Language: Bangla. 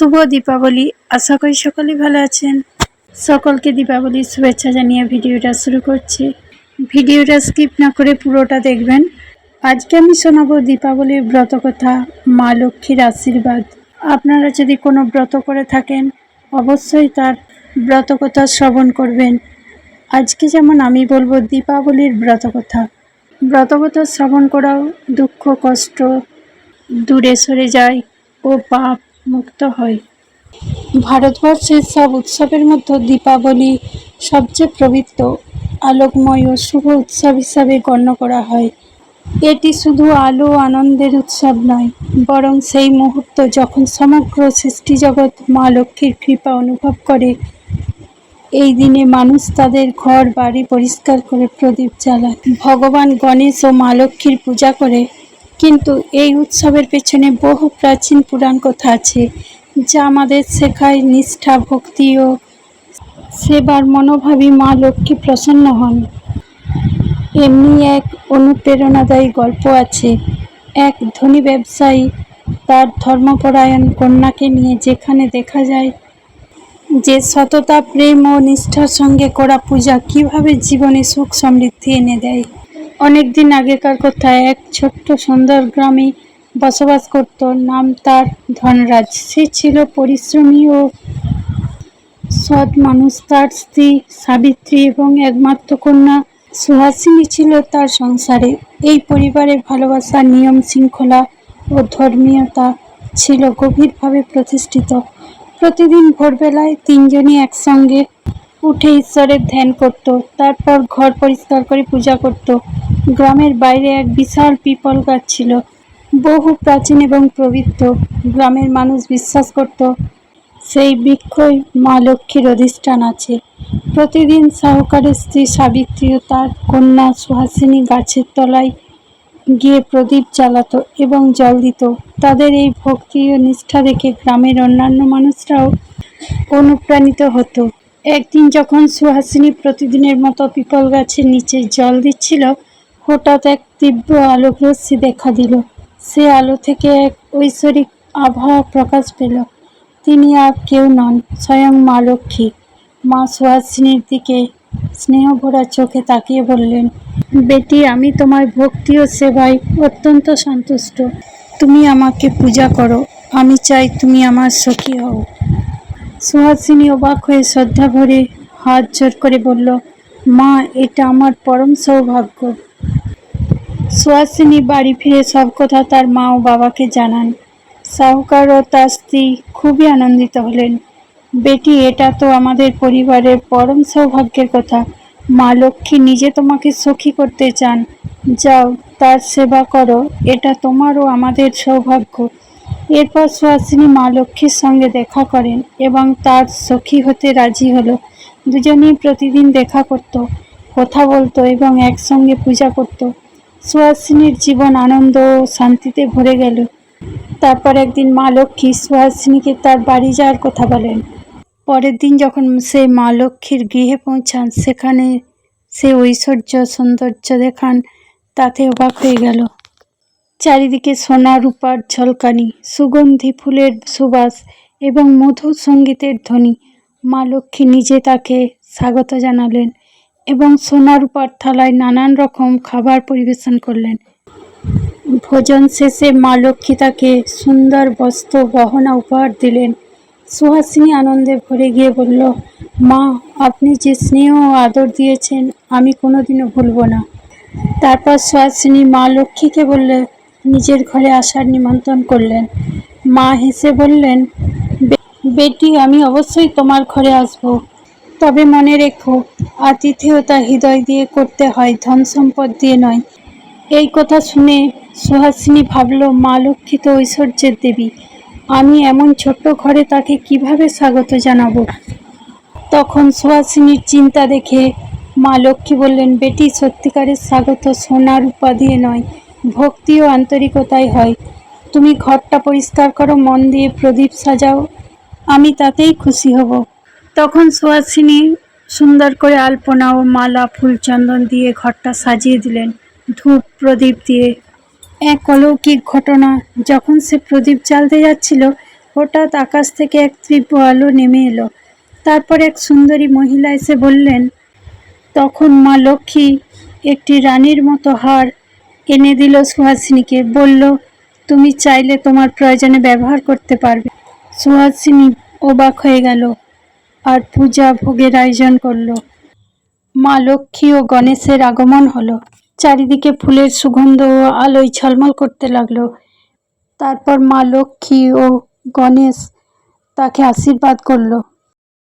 শুভ দীপাবলি। আশা করি সকলেই ভালো আছেন। সকলকে দীপাবলির শুভেচ্ছা জানিয়ে ভিডিওটা শুরু করছি। ভিডিওটা স্কিপ না করে পুরোটা দেখবেন। আজকে আমি শোনাবো দীপাবলির ব্রত কথা মা লক্ষ্মীর আশীর্বাদ। আপনারা যদি কোনো ব্রত করে থাকেন, অবশ্যই তার ব্রত কথা শ্রবণ করবেন। আজকে যেমন আমি বলব দীপাবলির ব্রত কথা ব্রত কথা শ্রবণ করাও দুঃখ, কষ্ট দূরে সরে যায় ও পাপ মুক্ত হয়। ভারতবর্ষের সব উৎসবের মধ্যে দীপাবলি সবচেয়ে পবিত্র, আলোকময় ও শুভ উৎসব হিসাবে গণ্য করা হয়। এটি শুধু আলো আনন্দের উৎসব নয়, বরং সেই মুহূর্ত যখন সমগ্র সৃষ্টিজগৎ মা লক্ষ্মীর কৃপা অনুভব করে, এই দিনে মানুষ তাদের ঘর, বাড়ি পরিষ্কার করে প্রদীপ জ্বালায়। ভগবান গণেশ ও মা লক্ষ্মীর পূজা করে কিন্তু এই উৎসবের পেছনে বহু প্রাচীন পুরাণ কথা আছে, যা আমাদের শেখায় নিষ্ঠা, ভক্তি ও সেবার মনোভাবী মা লক্ষ্মী প্রসন্ন হন। এমনি এক অনুপ্রেরণাদায়ী গল্প আছে। এক ধনী ব্যবসায়ী তার ধর্মপরায়ণ কন্যাকে নিয়ে যেখানে দেখা যায় যে সততা, প্রেম ও নিষ্ঠার সঙ্গে করা পূজা কীভাবে জীবনে সুখ সমৃদ্ধি এনে দেয়। অনেক দিন আগেকার কথা এক ছোট্ট সুন্দর গ্রামে বসবাস করত, নাম তার ধনরাজ। সে ছিল পরিশ্রমী ও সৎ মানুষ। তার স্ত্রী সাবিত্রী এবং একমাত্র কন্যা সুহাসিনী ছিল তার সংসারে। এই পরিবারের ভালোবাসা, নিয়ম শৃঙ্খলা ও ধর্মীয়তা ছিল গভীরভাবে প্রতিষ্ঠিত। প্রতিদিন ভোরবেলায় তিনজনই একসঙ্গে উঠে ঈশ্বরের ধ্যান করত। তারপর ঘর পরিষ্কার করে পূজা করত। গ্রামের বাইরে এক বিশাল পিপল গাছ ছিল। বহু প্রাচীন এবং পবিত্র গ্রামের মানুষ বিশ্বাস করত, সেই বৃক্ষই মা লক্ষ্মীর অধিষ্ঠান আছে। প্রতিদিন সাহুকারের স্ত্রী সাবিত্রী ও তার কন্যা সুহাসিনী গাছের তলায় গিয়ে প্রদীপ জ্বালাতো এবং জল দিত। তাদের এই ভক্তি ও নিষ্ঠা দেখে গ্রামের অন্যান্য মানুষরাও অনুপ্রাণিত হতো। একদিন যখন সুহাসিনী প্রতিদিনের মতো পিপল গাছের নিচে জল দিচ্ছিল হঠাৎ এক তীব্র আলোকরশ্মি দেখা দিল। সে আলো থেকে এক ঐশ্বরিক আবহাওয়া প্রকাশ পেল। তিনি আর কেউ নন, স্বয়ং মা লক্ষ্মী। মা সুহাসিনীর দিকে স্নেহভরা চোখে তাকিয়ে বললেন, বেটি, আমি তোমার ভক্তি ও সেবায় অত্যন্ত সন্তুষ্ট। তুমি আমাকে পূজা করো। আমি চাই তুমি আমার সখী হও। সুহাসিনী অবাক হয়ে শ্রদ্ধা ভরে হাত জোর করে বলল, মা, এটা আমার পরম সৌভাগ্য। সুহাসিনী বাড়ি ফিরে সব কথা তার মা ও বাবাকে জানান। সাহুকার ও তার স্ত্রী খুবই আনন্দিত হলেন। বেটি, এটা তো আমাদের পরিবারের পরম সৌভাগ্যের কথা। মা লক্ষ্মী নিজে তোমাকে সখী করতে চান। যাও, তার সেবা করো, এটা তোমারও আমাদের সৌভাগ্য। এরপর সুহাসিনী মা লক্ষ্মীর সঙ্গে দেখা করেন এবং তার সখী হতে রাজি হলো। দুজনেই প্রতিদিন দেখা করত, কথা বলতো এবং একসঙ্গে পূজা করত। সুহাসিনীর জীবন আনন্দ ও শান্তিতে ভরে গেল। তারপর একদিন মা লক্ষ্মী সুহাসিনীকে তার বাড়ি যাওয়ার কথা বলেন। পরের দিন যখন সে মা লক্ষ্মীর গৃহে পৌঁছান, সেখানে সে ঐশ্বর্য সৌন্দর্য দেখান, তাতে অবাক হয়ে গেল। চারিদিকে সোনা রূপার ঝলকানি, সুগন্ধি ফুলের সুবাস এবং মধুর সঙ্গীতের ধ্বনি। মা লক্ষ্মী নিজে তাকে স্বাগত জানালেন। এবং সোনা রূপার থালায় নানান রকম খাবার পরিবেশন করলেন। ভোজন শেষে মা লক্ষ্মী তাকে সুন্দর বস্ত্র, গহনা উপহার দিলেন। সুহাসিনী আনন্দে ভরে গিয়ে বলল, মা, আপনি যে স্নেহ ও আদর দিয়েছেন, আমি কোনোদিনও ভুলব না। তারপর সুহাসিনী মা লক্ষ্মীকে বললে, নিজের ঘরে আসার নিমন্ত্রণ করলেন। মা হেসে বললেন বেটি, আমি অবশ্যই তোমার ঘরে আসব। তবে মনে রেখো আতিথেয়তা হৃদয় দিয়ে করতে হয়, ধন সম্পদ দিয়ে নয়। এই কথা শুনে সুহাসিনী ভাবল, মা লক্ষ্মী তো ঐশ্বর্যের দেবী, আমি এমন ছোট্ট ঘরে তাকে কীভাবে স্বাগত জানাব? তখন সুহাসিনীর চিন্তা দেখে মা লক্ষ্মী বললেন, বেটি, সত্যিকারের স্বাগত সোনার রূপা দিয়ে নয়, ভক্তি ও আন্তরিকতাই হয়। তুমি ঘরটা পরিষ্কার করো, মন দিয়ে প্রদীপ সাজাও, আমি তাতেই খুশি হব। তখন সুহাসিনী সুন্দর করে আলপনা ও মালা ফুল চন্দন দিয়ে ঘরটা সাজিয়ে দিলেন। ধূপ, প্রদীপ দিয়ে। এক অলৌকিক ঘটনা। যখন সে প্রদীপ জ্বালতে যাচ্ছিল, হঠাৎ আকাশ থেকে এক তীব্র আলো নেমে এলো। তারপর এক সুন্দরী মহিলা এসে বললেন, তখন মা লক্ষ্মী একটি রানীর মতো হার এনে দিল সুহাসিনীকে বলল, তুমি চাইলে তোমার প্রয়োজনে ব্যবহার করতে পারবে। সুহাসিনী অবাক হয়ে গেল। আর পূজা ভোগের আয়োজন করল। মা লক্ষ্মী ও গণেশের আগমন হলো। চারিদিকে ফুলের সুগন্ধ ও আলোয় ঝলমল করতে লাগল। তারপর মা লক্ষ্মী ও গণেশ তাকে আশীর্বাদ করল।